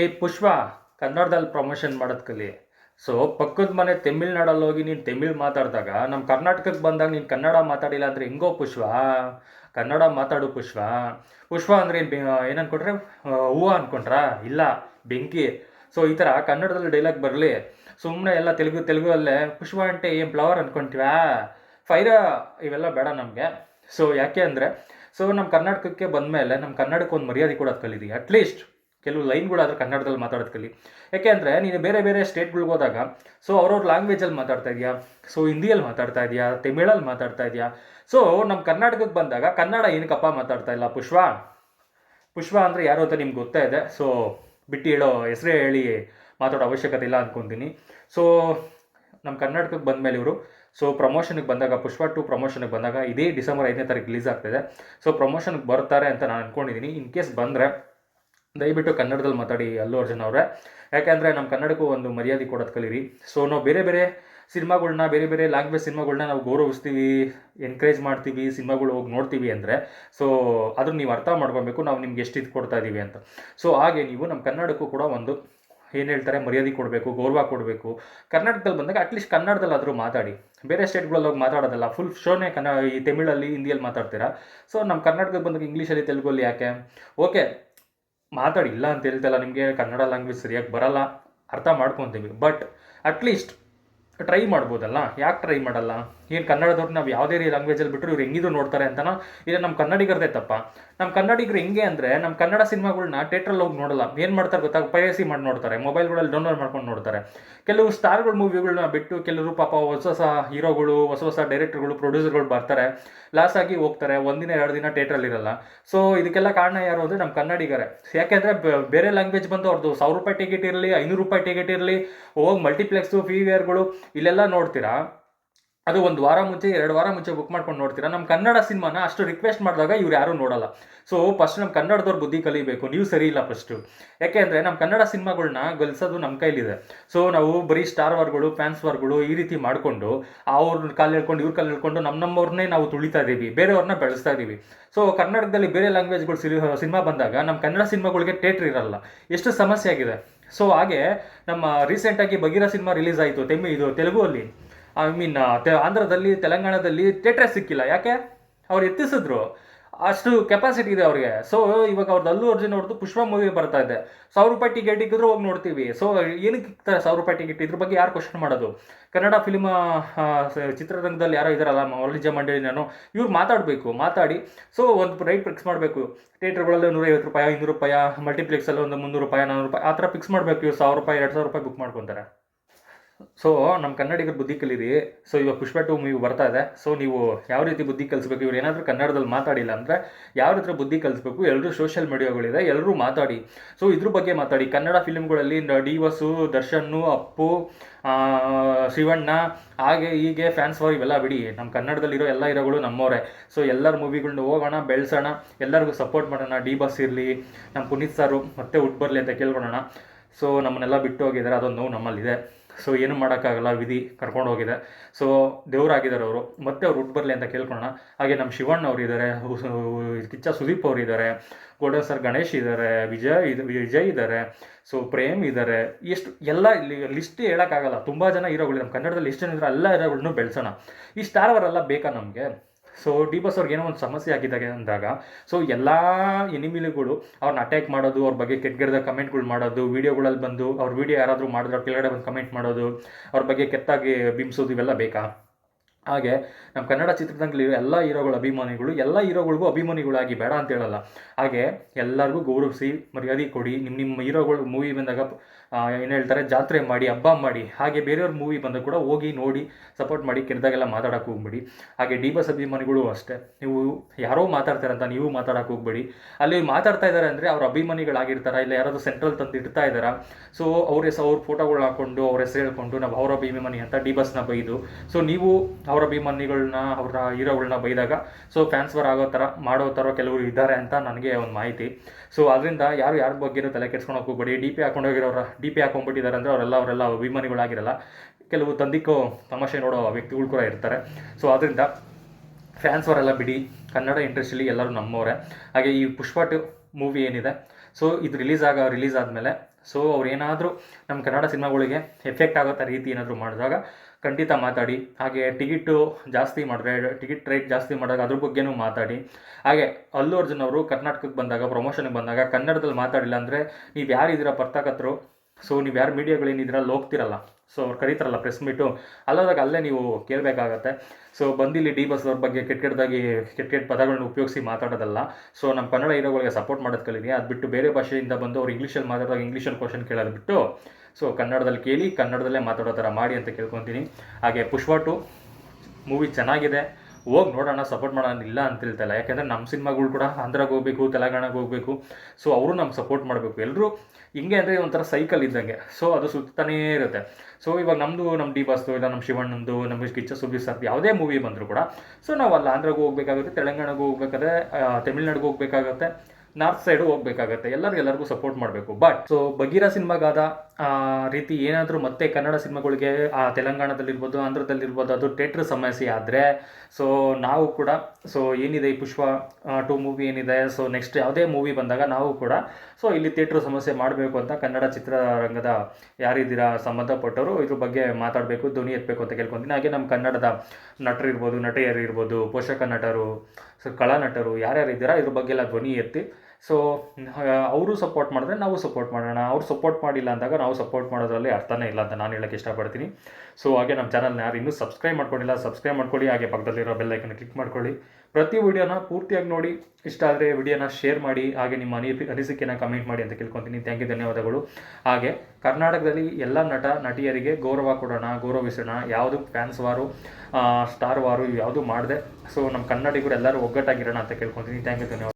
ಏ ಪುಷ್ಪ, ಕನ್ನಡದಲ್ಲಿ ಪ್ರಮೋಷನ್ ಮಾಡೋದು ಕಲಿ. ಸೊ ಪಕ್ಕದ ಮನೆ ತಮಿಳ್ನಾಡಲ್ಲಿ ಹೋಗಿ ನೀನು ತಮಿಳ್ ಮಾತಾಡಿದಾಗ ನಮ್ಮ ಕರ್ನಾಟಕಕ್ಕೆ ಬಂದಾಗ ನೀನು ಕನ್ನಡ ಮಾತಾಡಿಲ್ಲ ಅಂದರೆ ಹೆಂಗೋ ಪುಷ್ಪ? ಕನ್ನಡ ಮಾತಾಡು ಪುಷ್ಪ. ಪುಷ್ಪ ಅಂದರೆ ಏನು ಅನ್ಕೊಂಡ್ರೆ ಹೂವು ಅನ್ಕೊಂಡ್ರಾ? ಇಲ್ಲ, ಬೆಂಕಿ. ಸೊ ಈ ಥರ ಕನ್ನಡದಲ್ಲಿ ಡೈಲಾಗ್ ಬರಲಿ. ಸುಮ್ಮನೆ ಎಲ್ಲ ತೆಲುಗು ತೆಲುಗು ಅಲ್ಲೇ ಪುಷ್ಪ ಅಂಟೆ ಏನು ಫ್ಲವರ್ ಅನ್ಕೊಂತೀವಾ? ಫೈರ, ಇವೆಲ್ಲ ಬೇಡ ನಮಗೆ. ಸೊ ಯಾಕೆ ಅಂದರೆ ಸೊ ನಮ್ಮ ಕರ್ನಾಟಕಕ್ಕೆ ಬಂದಮೇಲೆ ನಮ್ಮ ಕನ್ನಡಕ್ಕೆ ಒಂದು ಮರ್ಯಾದೆ ಕೊಡೋದು ಕಲೀರಿ ಅಟ್ಲೀಸ್ಟ್ ಕೆಲವು ಲೈನ್ಗಳಾದ್ರೆ ಕನ್ನಡದಲ್ಲಿ ಮಾತಾಡೋದು ಕಲಿ. ಯಾಕೆ ಅಂದರೆ ನೀನು ಬೇರೆ ಬೇರೆ ಸ್ಟೇಟ್ಗಳಿಗೆ ಹೋದಾಗ ಸೊ ಅವ್ರವ್ರ ಲ್ಯಾಂಗ್ವೇಜಲ್ಲಿ ಮಾತಾಡ್ತಾ ಇದೆಯಾ? ಸೊ ಹಿಂದಿಯಲ್ಲಿ ಮಾತಾಡ್ತಾ ಇದೆಯಾ? ತಮಿಳಲ್ಲಿ ಮಾತಾಡ್ತಾ ಇದೆಯಾ? ಸೊ ನಮ್ಮ ಕರ್ನಾಟಕಕ್ಕೆ ಬಂದಾಗ ಕನ್ನಡ ಏನಕ್ಕಪ್ಪ ಮಾತಾಡ್ತಾ ಇಲ್ಲ? ಪುಷ್ಪ. ಪುಷ್ಪ ಅಂದರೆ ಯಾರು ಅಂತ ನಿಮ್ಗೆ ಗೊತ್ತೇ ಇದೆ. ಸೊ ಬಿಟ್ಟು ಹೇಳೋ ಹೆಸರೇ ಹೇಳಿ ಮಾತಾಡೋ ಅವಶ್ಯಕತೆ ಇಲ್ಲ ಅಂದ್ಕೊತೀನಿ ಸೊ ನಮ್ಮ ಕರ್ನಾಟಕಕ್ಕೆ ಬಂದಮೇಲೆ ಇವರು ಸೊ ಪ್ರಮೋಷನ್ಗೆ ಬಂದಾಗ, ಪುಷ್ಪ ಟು ಪ್ರಮೋಷನ್ಗೆ ಬಂದಾಗ ಇದೇ ಡಿಸೆಂಬರ್ ಐದನೇ ತಾರೀಕು ರಿಲೀಸ್ ಆಗ್ತಿದೆ ಸೊ ಪ್ರಮೋಷನ್ಗೆ ಬರ್ತಾರೆ ಅಂತ ನಾನು ಅಂದ್ಕೊಂಡಿದ್ದೀನಿ ಇನ್ ಕೇಸ್ ಬಂದರೆ ದಯವಿಟ್ಟು ಕನ್ನಡದಲ್ಲಿ ಮಾತಾಡಿ ಅಲ್ಲು ಅರ್ಜುನ್ ಅವರೇ. ಯಾಕೆಂದರೆ ನಮ್ಮ ಕನ್ನಡಕ್ಕೂ ಒಂದು ಮರ್ಯಾದೆ ಕೊಡೋದು ಕಲೀರಿ. ಸೊ ನಾವು ಬೇರೆ ಬೇರೆ ಸಿನಿಮಾಗಳ್ನ, ಬೇರೆ ಬೇರೆ ಲ್ಯಾಂಗ್ವೇಜ್ ಸಿನಿಮಾಗಳ್ನ ನಾವು ಗೌರವಿಸ್ತೀವಿ ಎನ್ಕರೇಜ್ ಮಾಡ್ತೀವಿ, ಸಿನಿಮಾಗಳು ಹೋಗಿ ನೋಡ್ತೀವಿ ಅಂದರೆ ಸೊ ಅದನ್ನು ನೀವು ಅರ್ಥ ಮಾಡ್ಕೊಬೇಕು, ನಾವು ನಿಮ್ಗೆ ಎಷ್ಟು ಇದು ಕೊಡ್ತಾ ಇದ್ದೀವಿ ಅಂತ. ಸೊ ಹಾಗೆ ನೀವು ನಮ್ಮ ಕನ್ನಡಕ್ಕೂ ಕೂಡ ಒಂದು ಏನು ಹೇಳ್ತಾರೆ, ಮರ್ಯಾದೆ ಕೊಡಬೇಕು, ಗೌರವ ಕೊಡಬೇಕು. ಕರ್ನಾಟಕದಲ್ಲಿ ಬಂದಾಗ ಅಟ್ಲೀಸ್ಟ್ ಕನ್ನಡದಲ್ಲಿ ಆದರೂ ಮಾತಾಡಿ. ಬೇರೆ ಸ್ಟೇಟ್ಗಳಲ್ಲಿ ಹೋಗಿ ಮಾತಾಡೋದಲ್ಲ ಫುಲ್ ಶೋನೇ ಕನ್ನಡ ಈ ತಮಿಳಲ್ಲಿ, ಹಿಂದಿಯಲ್ಲಿ ಮಾತಾಡ್ತೀರಾ? ಸೊ ನಮ್ಮ ಕರ್ನಾಟಕಕ್ಕೆ ಬಂದಾಗ ಇಂಗ್ಲೀಷಲ್ಲಿ ತೆಲುಗಲ್ಲಿ ಯಾಕೆ? ಓಕೆ ಮಾತಾಡಿ ಇಲ್ಲ ಅಂತ ಹೇಳ್ತಲ್ಲ, ನಿಮಗೆ ಕನ್ನಡ ಲ್ಯಾಂಗ್ವೇಜ್ ಸರಿಯಾಗಿ ಬರಲ್ಲ, ಅರ್ಥ ಮಾಡ್ಕೊತೀವಿ. ಬಟ್ ಅಟ್ಲೀಸ್ಟ್ ಟ್ರೈ ಮಾಡ್ಬೋದಲ್ಲ? ಯಾಕೆ ಟ್ರೈ ಮಾಡಲ್ಲ? ಏನು ಕನ್ನಡದವ್ರು ನಾವು ಯಾವುದೇ ರೀ ಲ್ಯಾಂಗ್ವೇಜಲ್ಲಿ ಬಿಟ್ಟರು ಇವ್ರು ಹೆಂಗಿದ್ರು ನೋಡ್ತಾರೆ ಅಂತನೋ ಇಲ್ಲ ನಮ್ಮ ಕನ್ನಡಿಗರದೇ ತಪ್ಪ. ನಮ್ಮ ಕನ್ನಡಿಗರು ಹೆಂಗೆ ಅಂದರೆ ನಮ್ಮ ಕನ್ನಡ ಸಿನಿಮಾಗಳನ್ನ ಥಿಯೇಟ್ರಲ್ಲಿ ಹೋಗಿ ನೋಡಲ್ಲ. ಏನು ಮಾಡ್ತಾರೆ ಗೊತ್ತಾ? ಪೈರಸಿ ಮಾಡಿ ನೋಡ್ತಾರೆ ಮೊಬೈಲ್ಗಳಲ್ಲಿ ಡೌನ್ಲೋಡ್ ಮಾಡ್ಕೊಂಡು ನೋಡ್ತಾರೆ. ಕೆಲವು ಸ್ಟಾರ್ಗಳ ಮೂವಿಗಳನ್ನ ಬಿಟ್ಟು ಕೆಲವರು ಪಾಪ ಹೊಸ ಹೊಸ ಹೀರೋಗಳು, ಹೊಸ ಹೊಸ ಡೈರೆಕ್ಟರ್ಗಳು ಪ್ರೊಡ್ಯೂಸರ್ಗಳು ಬರ್ತಾರೆ. ಲಾಸ್ ಆಗಿ ಹೋಗ್ತಾರೆ ಒಂದಿನ ಎರಡು ದಿನ ಥಿಯೇಟ್ರಲ್ಲಿ ಇರಲ್ಲ. ಸೊ ಇದಕ್ಕೆಲ್ಲ ಕಾರಣ ಯಾರು ಅಂದರೆ ನಮ್ಮ ಕನ್ನಡಿಗರೇ. ಯಾಕೆಂದರೆ ಬೇರೆ ಲ್ಯಾಂಗ್ವೇಜ್ ಬಂದು ಅವ್ರದ್ದು ಸಾವಿರ ರೂಪಾಯಿ ಟಿಕೆಟ್ ಇರಲಿ, ಐನೂರು ರೂಪಾಯಿ ಟಿಕೆಟ್ ಇರಲಿ, ಹೋಗಿ ಮಲ್ಟಿಪ್ಲೆಕ್ಸು ವೇರ್ಗಳು ಇಲ್ಲೆಲ್ಲ ನೋಡ್ತೀರಾ? ಅದು ಒಂದು ವಾರ ಮುಂಚೆ, ಎರಡು ವಾರ ಮುಂಚೆ ಬುಕ್ ಮಾಡ್ಕೊಂಡು ನೋಡ್ತೀರಾ? ನಮ್ಮ ಕನ್ನಡ ಸಿನಿಮಾನ ಅಷ್ಟು ರಿಕ್ವೆಸ್ಟ್ ಮಾಡಿದಾಗ ಇವ್ರು ಯಾರೂ ನೋಡಲ್ಲ. ಸೊ ಫಸ್ಟ್ ನಮ್ಮ ಕನ್ನಡದವ್ರ ಬುದ್ಧಿ ಕಲಿಬೇಕು. ನೀವು ಸರಿ ಇಲ್ಲ ಫಸ್ಟು ಯಾಕೆ ಅಂದರೆ ನಮ್ಮ ಕನ್ನಡ ಸಿನಿಮಾಗಳನ್ನ ಗಳಿಸೋದು ನಮ್ಮ ಕೈಲಿದೆ. ಸೊ ನಾವು ಬರೀ ಸ್ಟಾರ್ ವಾರ್ಗಳು ಫ್ಯಾನ್ಸ್ ವಾರ್ಗಳು ಈ ರೀತಿ ಮಾಡಿಕೊಂಡು, ಅವ್ರ ಕಾಲು ಹೇಳ್ಕೊಂಡು, ಇವ್ರ ಕಾಲು ಹೇಳ್ಕೊಂಡು ನಮ್ಮ ನಮ್ಮವ್ರನ್ನೇ ನಾವು ತುಳಿತಾ ಇದ್ದೀವಿ ಬೇರೆಯವ್ರನ್ನ ಬೆಳೆಸ್ತಾ ಇದ್ದೀವಿ ಸೊ ಕರ್ನಾಟಕದಲ್ಲಿ ಬೇರೆ ಲ್ಯಾಂಗ್ವೇಜ್ಗಳು ಸಿನಿಮಾ ಬಂದಾಗ ನಮ್ಮ ಕನ್ನಡ ಸಿನಿಮಾಗಳಿಗೆ ಥಿಯೇಟ್ರ್ ಇರಲ್ಲ. ಎಷ್ಟು ಸಮಸ್ಯೆ ಆಗಿದೆ? ಸೊ ಹಾಗೆ ನಮ್ಮ ರೀಸೆಂಟಾಗಿ ಬಗೀರಾ ಸಿನಿಮಾ ರಿಲೀಸ್ ಆಯಿತು. ತೆಮ್ಮಿ ಇದು ತೆಲುಗು ಅಲ್ಲಿ. ಐ ಮೀನ್ ಆಂಧ್ರದಲ್ಲಿ, ತೆಲಂಗಾಣದಲ್ಲಿ ಥಿಯೇಟ್ರೇ ಸಿಕ್ಕಿಲ್ಲ. ಯಾಕೆ? ಅವ್ರು ಎತ್ತಿಸಿದ್ರು. ಅಷ್ಟು ಕೆಪಾಸಿಟಿ ಇದೆ ಅವ್ರಿಗೆ. ಸೊ ಇವಾಗ ಅವ್ರದ್ದು ಅಲ್ಲು ಅರ್ಜುನ್ ಅವ್ರದ್ದು ಪುಷ್ಪ ಮೂವಿ ಬರ್ತಾ ಇದೆ. ಸಾವಿರ ರೂಪಾಯಿ ಟಿಕೆಟ್ ಇಕ್ಕಿದ್ರು ಹೋಗಿ ನೋಡ್ತೀವಿ. ಸೊ ಏನಕ್ಕೆ ಇಕ್ತಾರೆ ಸಾವಿರ ರೂಪಾಯಿ ಟಿಕೆಟ್ ಇದ್ರ ಬಗ್ಗೆ ಯಾರು ಕ್ವಶನ್ ಮಾಡೋದು? ಕನ್ನಡ ಫಿಲ್ಮ್ ಚಿತ್ರರಂಗದಲ್ಲಿ ಯಾರೋ ಇದಾರಲ್ಲ ವಾಣಿಜ್ಯ ಮಂಡಳಿ ನಾನು ಇವ್ರು ಮಾತಾಡಬೇಕು, ಮಾತಾಡಿ. ಸೊ ಒಂದು ರೈಟ್ ಫಿಕ್ಸ್ ಮಾಡಬೇಕು. ಥಿಯೇಟ್ರ್ಗಳಲ್ಲಿ ನೂರೈವತ್ತು ರೂಪಾಯಿ, ಐನೂರು ರೂಪಾಯಿ ಮಲ್ಟಿಪ್ಲೆಕ್ಸಲ್ಲಿ ಒಂದು ಮುನ್ನೂರು ರೂಪಾಯಿ ನಾನ್ನೂರು ರೂಪಾಯಿ, ಆ ಥರ ಫಿಕ್ಸ್ ಮಾಡಬೇಕು. ಇವ್ರು ಸಾವಿರ ರೂಪಾಯಿ, ಎರಡು ಸಾವಿರ ರೂಪಾಯಿ ಬುಕ್ ಮಾಡ್ಕೊತಾರೆ. ಸೊ ನಮ್ಮ ಕನ್ನಡಿಗರು ಬುದ್ಧಿ ಕಲೀರಿ. ಸೊ ಇವಾಗ ಪುಷ್ಪ ಟು ಮೂವಿ ಬರ್ತಾ ಇದೆ. ಸೊ ನೀವು ಯಾವ ರೀತಿ ಬುದ್ಧಿ ಕಲಿಸ್ಬೇಕು? ಇವ್ರು ಏನಾದರೂ ಕನ್ನಡದಲ್ಲಿ ಮಾತಾಡಿಲ್ಲ ಅಂದರೆ ಯಾವ ರೀತಿ ಬುದ್ಧಿ ಕಲಿಸ್ಬೇಕು? ಎಲ್ಲರೂ ಸೋಷಿಯಲ್ ಮೀಡಿಯಾಗಳಿದೆ ಎಲ್ಲರೂ ಮಾತಾಡಿ. ಸೊ ಇದ್ರ ಬಗ್ಗೆ ಮಾತಾಡಿ. ಕನ್ನಡ ಫಿಲ್ಮ್ಗಳಲ್ಲಿ ಡಿ ವಸು ದರ್ಶನ್ನು, ಅಪ್ಪು ಶಿವಣ್ಣ, ಹಾಗೆ ಹೀಗೆ ಫ್ಯಾನ್ಸ್ ಫಾರ್ ಇವೆಲ್ಲ ಬಿಡಿ. ನಮ್ಮ ಕನ್ನಡದಲ್ಲಿರೋ ಎಲ್ಲ ಹೀರೋಗಳು ನಮ್ಮವರೇ. ಸೊ ಎಲ್ಲರ ಮೂವಿಗಳನ್ನ ಹೋಗೋಣ, ಬೆಳೆಸೋಣ, ಎಲ್ಲರಿಗೂ ಸಪೋರ್ಟ್ ಮಾಡೋಣ. ಡಿ ಬಸ್ ಇರಲಿ ನಮ್ಮ ಪುನೀತ್ ಸಾರು ಮತ್ತೆ ಹುಟ್ಟು ಬರಲಿ ಅಂತ ಕೇಳ್ಕೊಳ್ಳೋಣ ಸೊ ನಮ್ಮನ್ನೆಲ್ಲ ಬಿಟ್ಟು ಹೋಗಿದ್ದಾರೆ. ಅದೊಂದು ನೋವು ನಮ್ಮಲ್ಲಿದೆ. ಸೊ ಏನು ಮಾಡೋಕ್ಕಾಗಲ್ಲ, ವಿಧಿ ಕರ್ಕೊಂಡು ಹೋಗಿದೆ. ಸೊ ದೇವರಾಗಿದ್ದಾರೆ ಅವರು. ಮತ್ತೆ ಅವ್ರು ಹುಟ್ಟು ಬರಲಿ ಅಂತ ಕೇಳ್ಕೊಳ್ಳೋಣ. ಹಾಗೆ ನಮ್ಮ ಶಿವಣ್ಣ ಅವರು ಇದ್ದಾರೆ ಕಿಚ್ಚ ಸುದೀಪ್ ಅವರು ಇದ್ದಾರೆ ಗೋಲ್ಡನ್ ಸರ್ ಗಣೇಶ್ ಇದ್ದಾರೆ ವಿಜಯ್ ಇದು, ವಿಜಯ್ ಇದ್ದಾರೆ ಸೊ, ಪ್ರೇಮ್ ಇದ್ದಾರೆ ಎಷ್ಟು ಎಲ್ಲ ಇಲ್ಲಿ ಲಿಸ್ಟ್ ಹೇಳೋಕ್ಕಾಗಲ್ಲ. ತುಂಬ ಜನ ಹೀರೋಗಳು ನಮ್ಮ ಕನ್ನಡದಲ್ಲಿ ಎಷ್ಟು ಜನ ಇದ್ದಾರೆ ಎಲ್ಲ ಹೀರೋಗಳನ್ನೂ ಬೆಳೆಸೋಣ. ಈ ಸ್ಟಾರ್ ಅವರೆಲ್ಲ ಬೇಕಾ ನಮಗೆ? ಸೊ ಡಿ ಅವ್ರಿಗೆ ಏನೋ ಒಂದು ಸಮಸ್ಯೆ ಆಗಿದ್ದಾಗೆ ಅಂದಾಗ ಸೊ ಎಲ್ಲ ಎನಿಮಿಲಿಗಳು ಅವ್ರನ್ನ ಅಟ್ಯಾಕ್ ಮಾಡೋದು, ಅವ್ರ ಬಗ್ಗೆ ಕೆಟ್ಟಗೆಡ್ದ ಕಮೆಂಟ್ಗಳು ಮಾಡೋದು ವೀಡಿಯೋಗಳಲ್ಲಿ ಬಂದು ಅವ್ರ ವೀಡಿಯೋ ಯಾರಾದರೂ ಮಾಡಿದ್ರೆ ಕೆಳಗಡೆ ಬಂದು ಕಮೆಂಟ್ ಮಾಡೋದು, ಅವ್ರ ಬಗ್ಗೆ ಕೆತ್ತಾಗಿ ಬಿಂಬಿಸೋದು ಇವೆಲ್ಲ ಬೇಕಾ? ಹಾಗೆ ನಮ್ಮ ಕನ್ನಡ ಚಿತ್ರರಂಗದಲ್ಲಿ ಎಲ್ಲ ಹೀರೋಗಳು ಅಭಿಮಾನಿಗಳು, ಎಲ್ಲ ಹೀರೋಗಳಿಗೂ ಅಭಿಮಾನಿಗಳಾಗಿ ಬೇಡ ಅಂತ ಹೇಳಲ್ಲ. ಹಾಗೆ ಎಲ್ಲರಿಗೂ ಗೌರವಿಸಿ ಮರ್ಯಾದೆ ಕೊಡಿ. ನಿಮ್ಮ ನಿಮ್ಮ ಹೀರೋಗಳು ಮೂವಿ ಬಂದಾಗ ಏನು ಹೇಳ್ತಾರೆ, ಜಾತ್ರೆ ಮಾಡಿ, ಹಬ್ಬ ಮಾಡಿ, ಹಾಗೆ ಬೇರೆಯವ್ರ ಮೂವಿ ಬಂದಾಗ ಕೂಡ ಹೋಗಿ ನೋಡಿ ಸಪೋರ್ಟ್ ಮಾಡಿ, ಕೆಟ್ಟದಾಗೆಲ್ಲ ಮಾತಾಡೋಕೆ ಹೋಗ್ಬೇಡಿ. ಹಾಗೆ ಡಿ ಬಸ್ ಅಭಿಮಾನಿಗಳು ಅಷ್ಟೇ. ನೀವು ಯಾರೋ ಮಾತಾಡ್ತಾರೆ ಅಂತ ನೀವು ಮಾತಾಡೋಕೆ ಹೋಗ್ಬೇಡಿ. ಅಲ್ಲಿ ಮಾತಾಡ್ತಾ ಇದ್ದಾರೆ ಅಂದರೆ ಅವ್ರ ಅಭಿಮಾನಿಗಳಾಗಿರ್ತಾರ, ಇಲ್ಲ ಯಾರಾದರೂ ಸೆಂಟ್ರಲ್ ತಂದು ಇಡ್ತಾ ಇದ್ದಾರಾ? ಸೊ ಅವ್ರ ಹೆಸರು ಅವ್ರ ಫೋಟೋಗಳು ಹಾಕೊಂಡು, ಅವ್ರ ಹೆಸರು ಹೇಳ್ಕೊಂಡು, ನಾವು ಅವ್ರ ಅಭಿಮಾನಿ ಅಂತ ಡಿ ಬಸ್ನ ಬೈದು. ಸೊ ನೀವು ಅವ್ರ ಅಭಿಮಾನಿಗಳನ್ನ ಅವರ ಹೀರೋಗಳನ್ನ ಬೈದಾಗ ಸೊ ಫ್ಯಾನ್ಸ್ ವರ್ ಆಗೋ ಥರ ಮಾಡೋ ಥರ ಕೆಲವರು ಇದ್ದಾರೆ ಅಂತ ನನಗೆ ಒಂದು ಮಾಹಿತಿ. ಸೊ ಅದರಿಂದ ಯಾರು ಯಾರ ಬಗ್ಗೆನೂ ತಲೆ ಕೆಡ್ಸ್ಕೊಂಡು ಹೋಗ್ಬೇಡಿ. ಡಿ ಪಿ ಹಾಕೊಂಡೋಗಿರೋರ ಡಿ ಪಿ ಹಾಕೊಂಡ್ಬಿಟ್ಟಿದ್ದಾರೆ ಅಂದರೆ ಅವರೆಲ್ಲ ಅವರೆಲ್ಲ ಅಭಿಮಾನಿಗಳಾಗಿರಲ್ಲ. ಕೆಲವು ತಂದಿಕ್ಕೋ ತಮಾಷೆ ನೋಡೋ ವ್ಯಕ್ತಿಗಳು ಕೂಡ ಇರ್ತಾರೆ. ಸೊ ಅದರಿಂದ ಫ್ಯಾನ್ಸ್ ಅವರೆಲ್ಲ ಬಿಡಿ. ಕನ್ನಡ ಇಂಡಸ್ಟ್ರಿಲಿ ಎಲ್ಲರೂ ನಮ್ಮವರೇ. ಹಾಗೆ ಈ ಪುಷ್ಪ ಟು ಮೂವಿ ಏನಿದೆ ಸೊ ಇದು ರಿಲೀಸ್ ಆಗ ರಿಲೀಸ್ ಆದಮೇಲೆ ಸೊ ಅವ್ರು ಏನಾದರೂ ನಮ್ಮ ಕನ್ನಡ ಸಿನಿಮಾಗಳಿಗೆ ಎಫೆಕ್ಟ್ ಆಗೋ ರೀತಿ ಏನಾದರೂ ಮಾಡಿದಾಗ ಖಂಡಿತ ಮಾತಾಡಿ. ಹಾಗೆ ಟಿಕೆಟು ಜಾಸ್ತಿ ಮಾಡಿದ್ರೆ ಟಿಕೆಟ್ ರೇಟ್ ಜಾಸ್ತಿ ಮಾಡಿದಾಗ ಅದ್ರ ಬಗ್ಗೆನೂ ಮಾತಾಡಿ. ಹಾಗೆ ಅಲ್ಲೂ ಅರ್ಜುನ್ ಅವರು ಕರ್ನಾಟಕಕ್ಕೆ ಬಂದಾಗ ಪ್ರಮೋಷನ್ಗೆ ಬಂದಾಗ ಕನ್ನಡದಲ್ಲಿ ಮಾತಾಡಿಲ್ಲ ಅಂದರೆ ನೀವು ಯಾರಿದ್ದೀರಾ ಪರ್ತಕರ್ತರು ಸೊ ನೀವು ಯಾರು ಮೀಡಿಯಾಗಳೇನಿದ್ದೀರ ಅಲ್ಲಿ ಹೋಗ್ತಿರಲ್ಲ ಸೊ ಅವ್ರು ಕರೀತಾರಲ್ಲ ಪ್ರೆಸ್ ಮೀಟು ಅಲ್ಲದಾಗ ಅಲ್ಲೇ ನೀವು ಕೇಳಬೇಕಾಗತ್ತೆ. ಸೊ ಬಂದಿಲ್ಲಿ ಡಿ ಬಸ್ ಅವ್ರ ಬಗ್ಗೆ ಕೆಟ್ಟ ಕೆಟ್ಟದಾಗಿ ಕೆಟ್ಟ ಕೆಟ್ಟ ಪದಗಳನ್ನ ಉಪಯೋಗಿಸಿ ಮಾತಾಡೋದಲ್ಲ. ಸೊ ನಮ್ಮ ಕನ್ನಡ ಹೀರೋಗಳಿಗೆ ಸಪೋರ್ಟ್ ಮಾಡೋದು ಕಲೀರಿ. ಅದು ಬಿಟ್ಟು ಬೇರೆ ಭಾಷೆಯಿಂದ ಬಂದು ಅವ್ರು ಇಂಗ್ಲೀಷಲ್ಲಿ ಮಾತಾಡಿದಾಗ ಇಂಗ್ಲೀಷಲ್ಲಿ ಕ್ವಶನ್ ಕೇಳೋದು ಬಿಟ್ಟು ಸೊ ಕನ್ನಡದಲ್ಲಿ ಕೇಳಿ, ಕನ್ನಡದಲ್ಲೇ ಮಾತಾಡೋ ಥರ ಮಾಡಿ ಅಂತ ಕೇಳ್ಕೊತೀನಿ. ಹಾಗೆ ಪುಷ್ಪ ಟು ಮೂವಿ ಚೆನ್ನಾಗಿದೆ. ಹೋಗಿ ನೋಡೋಣ ಸಪೋರ್ಟ್ ಮಾಡೋಣ, ಇಲ್ಲ ಅಂತ ಹೇಳ್ತಲ್ಲ ಯಾಕೆಂದರೆ ನಮ್ಮ ಸಿನಿಮಾಗಳು ಕೂಡ ಆಂಧ್ರಾಗೆ ಹೋಗಬೇಕು ತೆಲಂಗಾಣಗೆ ಹೋಗಬೇಕು. ಸೊ ಅವರು ನಮ್ಗೆ ಸಪೋರ್ಟ್ ಮಾಡಬೇಕು. ಎಲ್ಲರೂ ಹಿಂಗೆ ಅಂದರೆ ಒಂಥರ ಸೈಕಲ್ ಇದ್ದಂಗೆ. ಸೊ ಅದು ಸುತ್ತಾನೇ ಇರುತ್ತೆ. ಸೊ ಇವಾಗ ನಮ್ಮದು ನಮ್ಮ ಡಿ ಬಾಸ್ದು ಇಲ್ಲ ನಮ್ಮ ಶಿವಣ್ಣಂದು ನಮ್ಮ ಕಿಚ್ಚ ಸುಬ್ಬಿ ಸರ್ ಯಾವುದೇ ಮೂವಿ ಬಂದರೂ ಕೂಡ ಸೊ ನಾವು ಅಲ್ಲಿ ಆಂಧ್ರಾಗೂ ಹೋಗ್ಬೇಕಾಗುತ್ತೆ ತೆಲಂಗಾಣಗೆ ಹೋಗ್ಬೇಕಾದ್ರೆ ತಮಿಳ್ನಾಡಿಗೆ ಹೋಗ್ಬೇಕಾಗತ್ತೆ ನಾರ್ತ್ ಸೈಡು ಹೋಗ್ಬೇಕಾಗತ್ತೆ. ಎಲ್ಲರಿಗೂ ಎಲ್ಲರಿಗೂ ಸಪೋರ್ಟ್ ಮಾಡಬೇಕು. ಬಟ್ ಸೊ ಬಗೀರಾ ಸಿನಿಮಾಗಾದ ರೀತಿ ಏನಾದರೂ ಮತ್ತೆ ಕನ್ನಡ ಸಿನಿಮಾಗಳಿಗೆ, ಆ ತೆಲಂಗಾಣದಲ್ಲಿರ್ಬೋದು, ಆಂಧ್ರದಲ್ಲಿರ್ಬೋದು, ಅದು ಥೇಟ್ರ್ ಸಮಸ್ಯೆ ಆದರೆ ಸೊ ನಾವು ಕೂಡ ಸೊ ಏನಿದೆ ಈ ಪುಷ್ಪ ಟು ಮೂವಿ ಏನಿದೆ ಸೊ ನೆಕ್ಸ್ಟ್ ಯಾವುದೇ ಮೂವಿ ಬಂದಾಗ ನಾವು ಕೂಡ ಸೊ ಇಲ್ಲಿ ಥಿಯೇಟ್ರ್ ಸಮಸ್ಯೆ ಮಾಡಬೇಕು ಅಂತ ಕನ್ನಡ ಚಿತ್ರರಂಗದ ಯಾರಿದ್ದೀರಾ ಸಂಬಂಧಪಟ್ಟವರು, ಇದ್ರ ಬಗ್ಗೆ ಮಾತಾಡಬೇಕು, ಧ್ವನಿ ಎತ್ತಬೇಕು ಅಂತ ಕೇಳ್ಕೊತೀನಿ. ಹಾಗೆ ನಮ್ಮ ಕನ್ನಡದ ನಟರಿರ್ಬೋದು, ನಟಿಯರಿರ್ಬೋದು, ಪೋಷಕ ನಟರು, ಸೊ ಕಳಾ ನಟರು ಯಾರ್ಯಾರು ಇದ್ದೀರಾ ಇದ್ರ ಬಗ್ಗೆ ಎಲ್ಲ ಧ್ವನಿ ಎತ್ತಿ ಸೊ ಅವರು ಸಪೋರ್ಟ್ ಮಾಡಿದ್ರೆ ನಾವು ಸಪೋರ್ಟ್ ಮಾಡೋಣ. ಅವ್ರು ಸಪೋರ್ಟ್ ಮಾಡಿಲ್ಲ ಅಂದಾಗ ನಾವು ಸಪೋರ್ಟ್ ಮಾಡೋದ್ರಲ್ಲಿ ಅರ್ಥನೇ ಇಲ್ಲ ಅಂತ ನಾನು ಹೇಳೋಕ್ಕೆ ಇಷ್ಟಪಡ್ತೀನಿ. ಸೊ ಹಾಗೆ ನಮ್ಮ ಚಾನಲ್ನ ಯಾರು ಇನ್ನೂ ಸಬ್ಸ್ಕ್ರೈಬ್ ಮಾಡ್ಕೊಂಡಿಲ್ಲ ಸಬ್ಸ್ಕ್ರೈಬ್ ಮಾಡ್ಕೊಳ್ಳಿ. ಹಾಗೆ ಪಕ್ಕದಲ್ಲಿರೋ ಬೆಲ್ ಐಕನ್ ಕ್ಲಿಕ್ ಮಾಡ್ಕೊಳ್ಳಿ. ಪ್ರತಿ ವಿಡಿಯೋನ ಪೂರ್ತಿಯಾಗಿ ನೋಡಿ. ಇಷ್ಟ ಆದರೆ ವಿಡಿಯೋನ ಶೇರ್ ಮಾಡಿ. ಹಾಗೆ ನಿಮ್ಮ ಅನಿ, ಅನಿಸಿಕೆನ ಕಮೆಂಟ್ ಮಾಡಿ ಅಂತ ಕೇಳ್ಕೊತೀನಿ. ಥ್ಯಾಂಕ್ ಯು ಧನ್ಯವಾದಗಳು. ಹಾಗೆ ಕರ್ನಾಟಕದಲ್ಲಿ ಎಲ್ಲ ನಟ, ನಟಿಯರಿಗೆ ಗೌರವ ಕೊಡೋಣ, ಗೌರವಿಸೋಣ. ಯಾವುದು ಫ್ಯಾನ್ಸ್ ವಾರು ಸ್ಟಾರ್ ವಾರು ಯಾವುದು ಮಾಡಿದೆ. ಸೊ ನಮ್ಮ ಕನ್ನಡಿಗರು ಎಲ್ಲರೂ ಒಗ್ಗಟ್ಟಾಗಿರೋಣ ಅಂತ ಕೇಳ್ಕೊತೀನಿ. ಥ್ಯಾಂಕ್ ಯು ಧನ್ಯವಾದ